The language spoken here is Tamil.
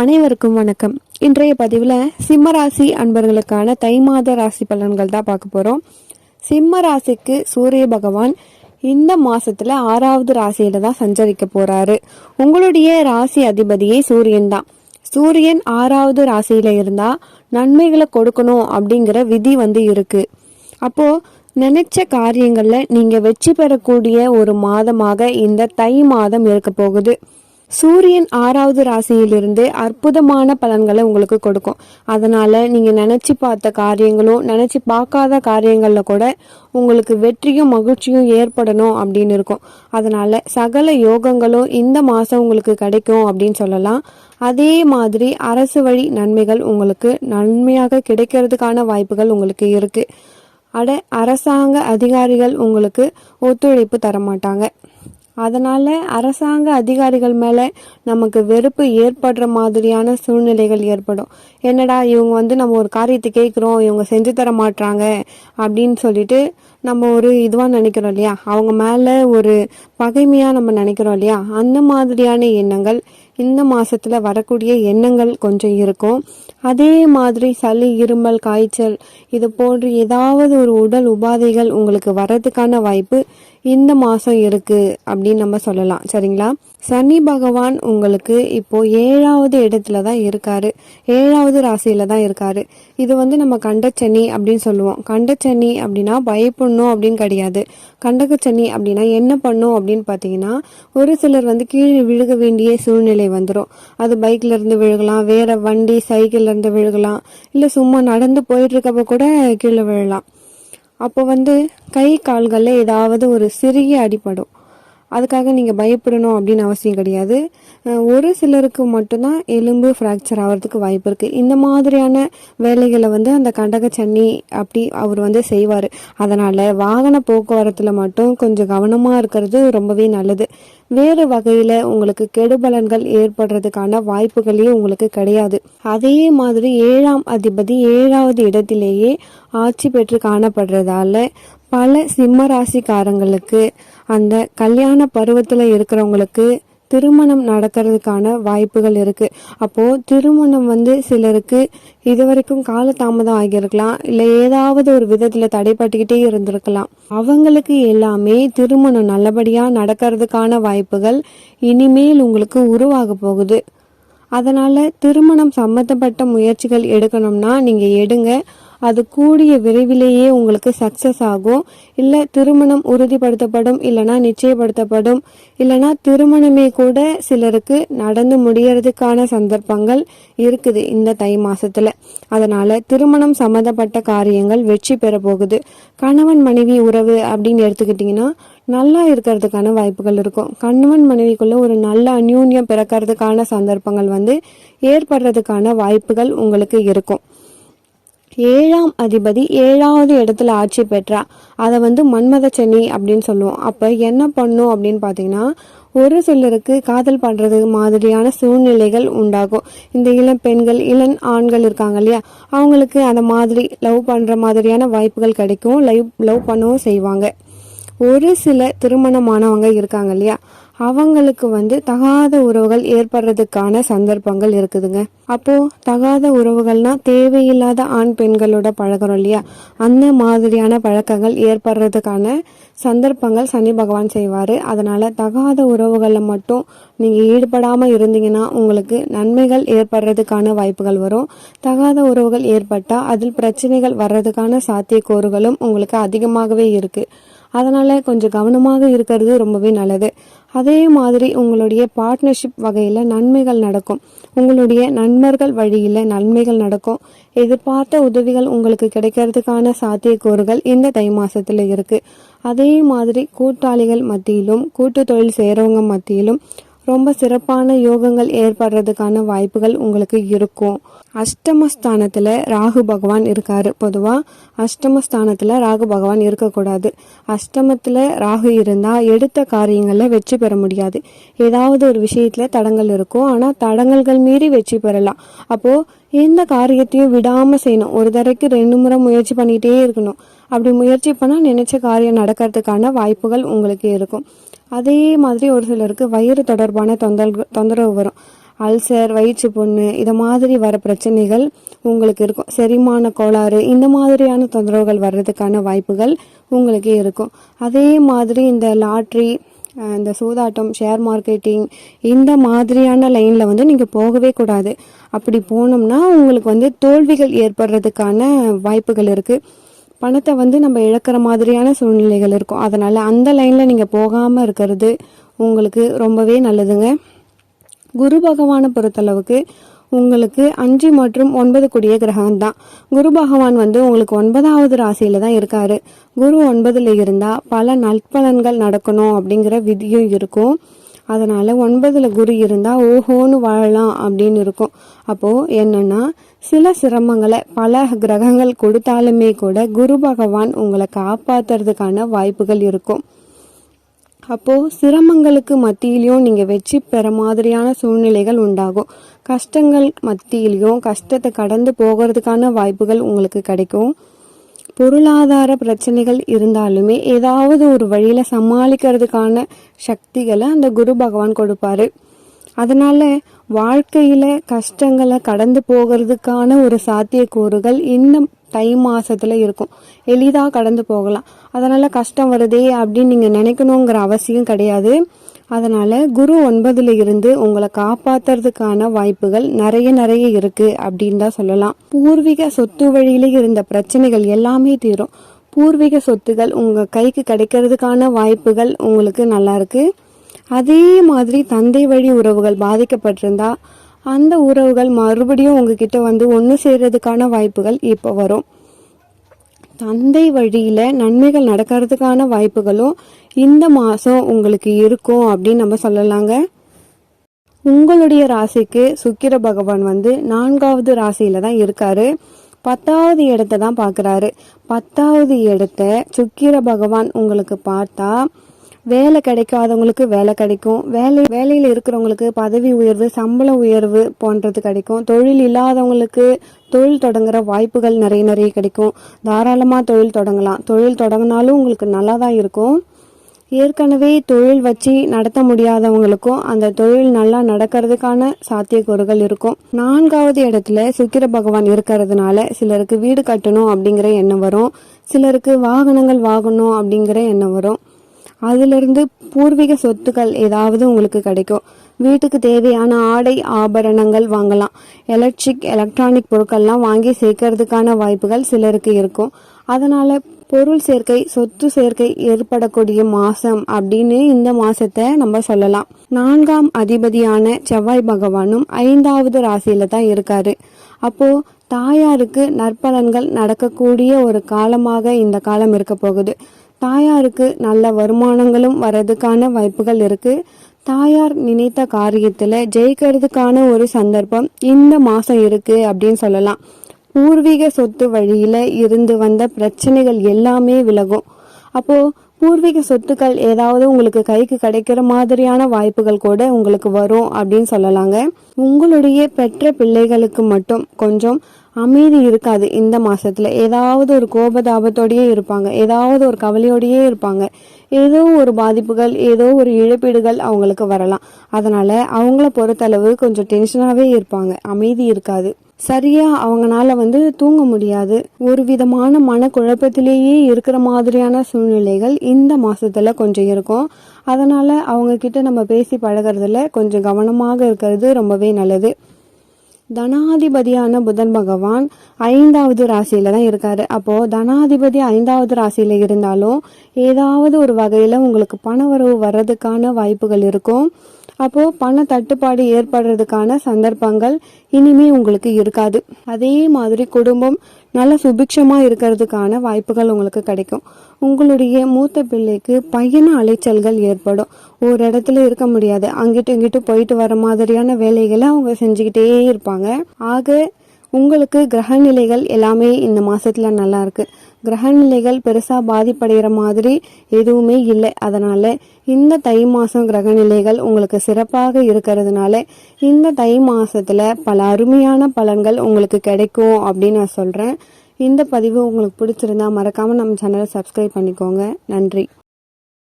அனைவருக்கும் வணக்கம். இன்றைய பதிவில் சிம்ம ராசி அன்பர்களுக்கான தை மாத ராசி பலன்கள் தான் பார்க்க போகிறோம் சிம்ம ராசிக்கு சூரிய பகவான் இந்த மாசத்துல ஆறாவது ராசியில தான் சஞ்சரிக்க போறாரு. உங்களுடைய ராசி அதிபதியே சூரியன் தான். சூரியன் ஆறாவது ராசியில இருந்தா நன்மைகளை கொடுக்கணும் அப்படிங்கிற விதி வந்து இருக்கு. அப்போ நினைச்ச காரியங்கள்ல நீங்க வெற்றி பெறக்கூடிய ஒரு மாதமாக இந்த தை மாதம் இருக்க போகுது. சூரியன் ஆறாவது ராசியிலிருந்து அற்புதமான பலன்களை உங்களுக்கு கொடுக்கும். அதனால நீங்கள் நினச்சி பார்த்த காரியங்களும் நினச்சி பார்க்காத காரியங்களில் கூட உங்களுக்கு வெற்றியும் மகிழ்ச்சியும் ஏற்படணும் அப்படின்னு இருக்கும். அதனால சகல யோகங்களும் இந்த மாதம் உங்களுக்கு கிடைக்கும் அப்படின்னு சொல்லலாம். அதே மாதிரி அரசு வழி நன்மைகள் உங்களுக்கு நன்மையாக கிடைக்கிறதுக்கான வாய்ப்புகள் உங்களுக்கு இருக்குது அட அரசாங்க அதிகாரிகள் உங்களுக்கு ஒத்துழைப்பு தர மாட்டாங்க அதனால அரசாங்க அதிகாரிகள் மேல நமக்கு வெறுப்பு ஏற்படுற மாதிரியான சூழ்நிலைகள் ஏற்படும். என்னடா இவங்க வந்து நம்ம ஒரு காரியத்தை கேட்குறோம் இவங்க செஞ்சு தர மாட்டுறாங்க அப்படின்னு சொல்லிட்டு நம்ம ஒரு இதுவாக நினைக்கிறோம் இல்லையா? அவங்க மேலே ஒரு பகைமையாக நம்ம நினைக்கிறோம் இல்லையா? அந்த மாதிரியான எண்ணங்கள் இந்த மாதத்தில் வரக்கூடிய எண்ணங்கள் கொஞ்சம் இருக்கும். அதே மாதிரி சளி இருமல் காய்ச்சல் இது போன்று ஏதாவது ஒரு உடல் உபாதைகள் உங்களுக்கு வர்றதுக்கான வாய்ப்பு இந்த மாதம் இருக்குது அப்படின்னு நம்ம சொல்லலாம். சரிங்களா? சனி பகவான் உங்களுக்கு இப்போ ஏழாவது இடத்துல தான் இருக்காரு. ஏழாவது ராசியில தான் இருக்காரு. இது வந்து நம்ம கண்டச்சனி அப்படின்னு சொல்லுவோம். கண்டச்சனி அப்படின்னா பயப்படணும் அப்படின்னு கிடையாது. கண்டகச்சனி அப்படின்னா என்ன பண்ணும் அப்படின்னு பார்த்தீங்கன்னா ஒரு சிலர் வந்து கீழே விழுக வேண்டிய சூழ்நிலை வந்துடும் அது பைக்ல இருந்து விழுகலாம் வேற வண்டி சைக்கிள்ல இருந்து விழுகலாம் இல்லை சும்மா நடந்து போயிட்டு இருக்கப்ப கூட கீழே விழலாம். அப்போ வந்து கை கால்களில் ஏதாவது ஒரு சிறிய அடிப்படும் அதுக்காக நீங்கள் பயப்படணும் அப்படின்னு அவசியம் கிடையாது. ஒரு சிலருக்கு மட்டும்தான் எலும்பு ஃப்ராக்சர் ஆகிறதுக்கு வாய்ப்பு இருக்குது இந்த மாதிரியான வேலைகளை வந்து அந்த கண்டகச்சன்னி அப்படி அவர் வந்து செய்வார். அதனால் வாகன போக்குவரத்தில் மட்டும் கொஞ்சம் கவனமாக இருக்கிறது ரொம்பவே நல்லது. வேறு வகையில் உங்களுக்கு கெடுபலன்கள் ஏற்படுறதுக்கான வாய்ப்புகளே உங்களுக்கு கிடையாது. அதே மாதிரி ஏழாம் அதிபதி ஏழாவது இடத்திலேயே ஆட்சி பெற்று காணப்படுறதால பல சிம்ம ராசிக்காரங்களுக்கு அந்த கல்யாண பருவத்தில் இருக்கிறவங்களுக்கு திருமணம் நடக்கிறதுக்கான வாய்ப்புகள் இருக்குது அப்போது திருமணம் வந்து சிலருக்கு இதுவரைக்கும் கால தாமதம் ஆகியிருக்கலாம். இல்லை ஏதாவது ஒரு விதத்தில் தடைப்பட்டுக்கிட்டே இருந்திருக்கலாம். அவங்களுக்கு எல்லாமே திருமணம் நல்லபடியாக நடக்கிறதுக்கான வாய்ப்புகள் இனிமேல் உங்களுக்கு உருவாக போகுது. அதனால் திருமணம் சம்மந்தப்பட்ட முயற்சிகள் எடுக்கணும்னா நீங்கள் எடுங்க. அது கூடிய விரைவிலேயே உங்களுக்கு சக்சஸ் ஆகும். இல்லை திருமணம் உறுதிப்படுத்தப்படும் இல்லைனா நிச்சயப்படுத்தப்படும் இல்லைனா திருமணமே கூட சிலருக்கு நடந்து முடியறதுக்கான சந்தர்ப்பங்கள் இருக்குது இந்த தை மாசத்துல. அதனால திருமணம் சம்மந்தப்பட்ட காரியங்கள் வெற்றி பெற போகுது. கணவன் மனைவி உறவு அப்படின்னு எடுத்துக்கிட்டிங்கன்னா நல்லா இருக்கிறதுக்கான வாய்ப்புகள் இருக்கும். கணவன் மனைவிக்குள்ள ஒரு நல்ல அந்யூன்யம் பிறக்கிறதுக்கான சந்தர்ப்பங்கள் வந்து ஏற்படுறதுக்கான வாய்ப்புகள் உங்களுக்கு இருக்கும். ஏழாம் அதிபதி ஏழாவது இடத்துல ஆட்சி பெற்றா அதை வந்து மன்மத சென்னி அப்படின்னு சொல்லுவோம். அப்போ என்ன பண்ணும் அப்படின்னு பார்த்தீங்கன்னா ஒரு சிலருக்கு காதல் பண்ணுறது மாதிரியான சூழ்நிலைகள் உண்டாகும். இந்த இளம் பெண்கள் இளம் ஆண்கள் இருக்காங்க இல்லையா? அவங்களுக்கு அந்த மாதிரி லவ் பண்ணுற மாதிரியான வாய்ப்புகள் கிடைக்கும். லவ் லவ் பண்ணவும் செய்வாங்க. ஒரு சில திருமணமானவங்க இருக்காங்க இல்லையா? அவங்களுக்கு வந்து தகாத உறவுகள் ஏற்படுறதுக்கான சந்தர்ப்பங்கள் இருக்குதுங்க. அப்போ தகாத உறவுகள்னா தேவையில்லாத ஆண் பெண்களோட பழகுறோம் இல்லையா? அந்த மாதிரியான பழக்கங்கள் ஏற்படுறதுக்கான சந்தர்ப்பங்கள் சனி பகவான் செய்வார். அதனால தகாத உறவுகளில் மட்டும் நீங்கள் ஈடுபடாமல் இருந்தீங்கன்னா உங்களுக்கு நன்மைகள் ஏற்படுறதுக்கான வாய்ப்புகள் வரும். தகாத உறவுகள் ஏற்பட்டால் அதில் பிரச்சனைகள் வர்றதுக்கான சாத்தியக்கூறுகளும் உங்களுக்கு அதிகமாகவே இருக்குது அதனால் கொஞ்சம் கவனமாக இருக்கிறது ரொம்பவே நல்லது. அதே மாதிரி உங்களுடைய பார்ட்னர்ஷிப் வகையில் நன்மைகள் நடக்கும். உங்களுடைய நண்பர்கள் வழியில் நன்மைகள் நடக்கும். எதிர்பார்த்த உதவிகள் உங்களுக்கு கிடைக்கிறதுக்கான சாத்தியக்கூறுகள் இந்த தை மாதத்தில் இருக்குது அதே மாதிரி கூட்டாளிகள் மத்தியிலும் கூட்டு தொழில் செய்கிறவங்க மத்தியிலும் ரொம்ப சிறப்பான யோகங்கள் ஏற்படுறதுக்கான வாய்ப்புகள் உங்களுக்கு இருக்கும். அஷ்டமஸ்தானத்தில் ராகு பகவான் இருக்காரு. பொதுவாக அஷ்டமஸ்தானத்தில் ராகு பகவான் இருக்கக்கூடாது. அஷ்டமத்தில் ராகு இருந்தால் எடுத்த காரியங்களில் வெற்றி பெற முடியாது. ஏதாவது ஒரு விஷயத்தில் தடங்கள் இருக்கும். ஆனால் தடங்கல்கள் மீறி வெற்றி பெறலாம். அப்போது எந்த காரியத்தையும் விடாமல் செய்யணும். ஒரு தடவைக்கு ரெண்டு முறை முயற்சி பண்ணிகிட்டே இருக்கணும். அப்படி முயற்சி பண்ணால் நினச்ச காரியம் நடக்கிறதுக்கான வாய்ப்புகள் உங்களுக்கு இருக்கும். அதே மாதிரி ஒரு சிலருக்கு வயிறு தொடர்பான தொந்தல் தொந்தரவு வரும். அல்சர் வயிற்று புண்ணு இதை மாதிரி வர பிரச்சனைகள் உங்களுக்கு இருக்கும். செரிமான கோளாறு இந்த மாதிரியான தொந்தரவுகள் வர்றதுக்கான வாய்ப்புகள் உங்களுக்கு இருக்கும். அதே மாதிரி இந்த லாட்ரி இந்த சூதாட்டம் ஷேர் மார்க்கெட்டிங் இந்த மாதிரியான லைனில் வந்து நீங்கள் போகவே கூடாது. அப்படி போனோம்னா உங்களுக்கு வந்து தோல்விகள் ஏற்படுறதுக்கான வாய்ப்புகள் இருக்குது பணத்தை வந்து நம்ம இழக்கிற மாதிரியான சூழ்நிலைகள் இருக்கும். அதனால் அந்த லைனில் நீங்கள் போகாமல் இருக்கிறது உங்களுக்கு ரொம்பவே நல்லதுங்க. குரு பகவானை பொறுத்தளவுக்கு உங்களுக்கு அஞ்சு மற்றும் ஒன்பது கூடிய கிரகம் தான். குரு பகவான் வந்து உங்களுக்கு ஒன்பதாவது ராசியில தான் இருக்காரு. குரு ஒன்பதுல இருந்தா பல நற்பலன்கள் நடக்கணும் அப்படிங்கிற விதியும் இருக்கும். அதனால ஒன்பதுல குரு இருந்தா ஓஹோன்னு வாழலாம் அப்படின்னு இருக்கும். அப்போ என்னன்னா சில சிரமங்களை பல கிரகங்கள் கொடுத்தாலுமே கூட குரு பகவான் உங்களை காப்பாத்துறதுக்கான வாய்ப்புகள் இருக்கும். அப்போது சிரமங்களுக்கு மத்தியிலையும் நீங்கள் வெற்றி பெற மாதிரியான சூழ்நிலைகள் உண்டாகும். கஷ்டங்கள் மத்தியிலையும் கஷ்டத்தை கடந்து போகிறதுக்கான வாய்ப்புகள் உங்களுக்கு கிடைக்கும். பொருளாதார பிரச்சனைகள் இருந்தாலுமே ஏதாவது ஒரு வழியில் சமாளிக்கிறதுக்கான சக்திகளை அந்த குரு பகவான் கொடுப்பாரு. அதனால வாழ்க்கையில கஷ்டங்களை கடந்து போகிறதுக்கான ஒரு சாத்தியக்கூறுகள் இந்த தை மாசத்துல இருக்கும். எளிதா கடந்து போகலாம். அதனால கஷ்டம் வருதே அப்படின்னு நீங்க நினைக்கணுங்கிற அவசியம் கிடையாது. அதனால குரு ஒன்பதுல இருந்து உங்களை காப்பாத்துறதுக்கான வாய்ப்புகள் நிறைய நிறைய இருக்கு அப்படின்னு தான் சொல்லலாம். பூர்வீக சொத்து வழியில இருந்த பிரச்சனைகள் எல்லாமே தீரும். பூர்வீக சொத்துகள் உங்க கைக்கு கிடைக்கிறதுக்கான வாய்ப்புகள் உங்களுக்கு நல்லா இருக்கு. அதே மாதிரி தந்தை வழி உறவுகள் பாதிக்கப்பட்டிருந்தா அந்த உறவுகள் மறுபடியும் உங்ககிட்ட வந்து ஒன்று சேர்றதுக்கான வாய்ப்புகள் இப்போ வரும். தந்தை வழியில் நன்மைகள் நடக்கிறதுக்கான வாய்ப்புகளும் இந்த மாதம் உங்களுக்கு இருக்கும் அப்படின்னு நம்ம சொல்லலாங்க. உங்களுடைய ராசிக்கு சுக்கிர பகவான் வந்து நான்காவது ராசியில தான் இருக்காரு. பத்தாவது இடத்த தான் பார்க்குறாரு பத்தாவது இடத்த சுக்கிர பகவான் உங்களுக்கு பார்த்தா வேலை கிடைக்காதவங்களுக்கு வேலை கிடைக்கும். வேலை வேலையில் இருக்கிறவங்களுக்கு பதவி உயர்வு சம்பள உயர்வு போன்றது கிடைக்கும். தொழில் இல்லாதவங்களுக்கு தொழில் தொடங்குற வாய்ப்புகள் நிறைய நிறைய கிடைக்கும். தாராளமாக தொழில் தொடங்கலாம். தொழில் தொடங்கினாலும் உங்களுக்கு நல்லா தான் இருக்கும். ஏற்கனவே தொழில் வச்சு நடத்த முடியாதவங்களுக்கும் அந்த தொழில் நல்லா நடக்கிறதுக்கான சாத்தியக்கூறுகள் இருக்கும். நான்காவது இடத்துல சுக்கிர பகவான் இருக்கிறதுனால சிலருக்கு வீடு கட்டணும் அப்படிங்கிற எண்ணம் வரும். சிலருக்கு வாகனங்கள் வாங்கணும் அப்படிங்கிற எண்ணம் வரும். அதிலிருந்து பூர்வீக சொத்துக்கள் ஏதாவது உங்களுக்கு கிடைக்கும். வீட்டுக்கு தேவையான ஆடை ஆபரணங்கள் வாங்கலாம். எலக்ட்ரிக் எலக்ட்ரானிக் பொருட்கள்லாம் வாங்கி சேர்க்கறதுக்கான வாய்ப்புகள் சிலருக்கு இருக்கும். அதனால் பொருள் சேர்க்கை சொத்து சேர்க்கை ஏற்படக்கூடிய மாசம் அப்படின்னு இந்த மாசத்தை நம்ம சொல்லலாம். நான்காம் அதிபதியான செவ்வாய் பகவானும் ஐந்தாவது ராசியில தான் இருக்காரு. அப்போ தாயாருக்கு நற்பலன்கள் நடக்கக்கூடிய ஒரு காலமாக இந்த காலம் இருக்க போகுது. தாயாருக்கு நல்ல வருமானங்களும் வர்றதுக்கான வாய்ப்புகள் இருக்கு. தாயார் நினைத்த காரியத்தில் ஜெயிக்கிறதுக்கான ஒரு சந்தர்ப்பம் இந்த மாதம் இருக்கு அப்படின்னு சொல்லலாம். பூர்வீக சொத்து வழியில் இருந்து வந்த பிரச்சனைகள் எல்லாமே விலகும். அப்போது பூர்வீக சொத்துக்கள் ஏதாவது உங்களுக்கு கைக்கு கிடைக்கிற மாதிரியான வாய்ப்புகள் கூட உங்களுக்கு வரும் அப்படின்னு சொல்லலாங்க. உங்களுடைய பெற்ற பிள்ளைகளுக்கு மட்டும் கொஞ்சம் அமைதி இருக்காது இந்த மாசத்துல. ஏதாவது ஒரு கோபதாபத்தோடயே இருப்பாங்க. ஏதாவது ஒரு கவலையோடயே இருப்பாங்க. ஏதோ ஒரு பாதிப்புகள் ஏதோ ஒரு இழப்பீடுகள் அவங்களுக்கு வரலாம். அதனால அவங்கள பொறுத்தளவு கொஞ்சம் டென்ஷனாவே இருப்பாங்க. அமைதி இருக்காது. சரியா அவங்கனால வந்து தூங்க முடியாது. ஒரு விதமான மனக்குழப்பத்திலேயே இருக்கிற மாதிரியான சூழ்நிலைகள் இந்த மாசத்துல கொஞ்சம் இருக்கும். அதனால அவங்க கிட்ட நம்ம பேசி பழகுறதுல கொஞ்சம் கவனமாக இருக்கிறது ரொம்பவே நல்லது. தனாதிபதியான புதன் பகவான் ஐந்தாவது ராசியில தான் இருக்காரு. அப்போ தனாதிபதி ஐந்தாவது ராசியில இருந்தாலும் ஏதாவது ஒரு வகையில உங்களுக்கு பணவரவு வர்றதுக்கான வாய்ப்புகள் இருக்கும். அப்போ பண தட்டுப்பாடு ஏற்படுறதுக்கான சந்தர்ப்பங்கள் இனிமே உங்களுக்கு இருக்காது. அதே மாதிரி குடும்பம் நல்ல சுபிக்ஷமாக இருக்கிறதுக்கான வாய்ப்புகள் உங்களுக்கு கிடைக்கும். உங்களுடைய மூத்த பிள்ளைக்கு பயண அலைச்சல்கள் ஏற்படும். ஒரு இடத்துல இருக்க முடியாது. அங்கிட்டு இங்கிட்டு போயிட்டு வர மாதிரியான வேலைகளை அவங்க செஞ்சுக்கிட்டே இருப்பாங்க. ஆக உங்களுக்கு கிரக நிலைகள் எல்லாமே இந்த மாதத்தில் நல்லா இருக்குது கிரகநிலைகள் பெருசாக பாதிப்படைகிற மாதிரி எதுவுமே இல்லை. அதனால் இந்த தை மாதம் கிரகநிலைகள் உங்களுக்கு சிறப்பாக இருக்கிறதுனால இந்த தை மாதத்தில் பல அருமையான பலன்கள் உங்களுக்கு கிடைக்கும் அப்படின்னு நான் சொல்கிறேன் இந்த பதிவு உங்களுக்கு பிடிச்சிருந்தா மறக்காமல் நம்ம சேனலை சப்ஸ்கிரைப் பண்ணிக்கோங்க. நன்றி.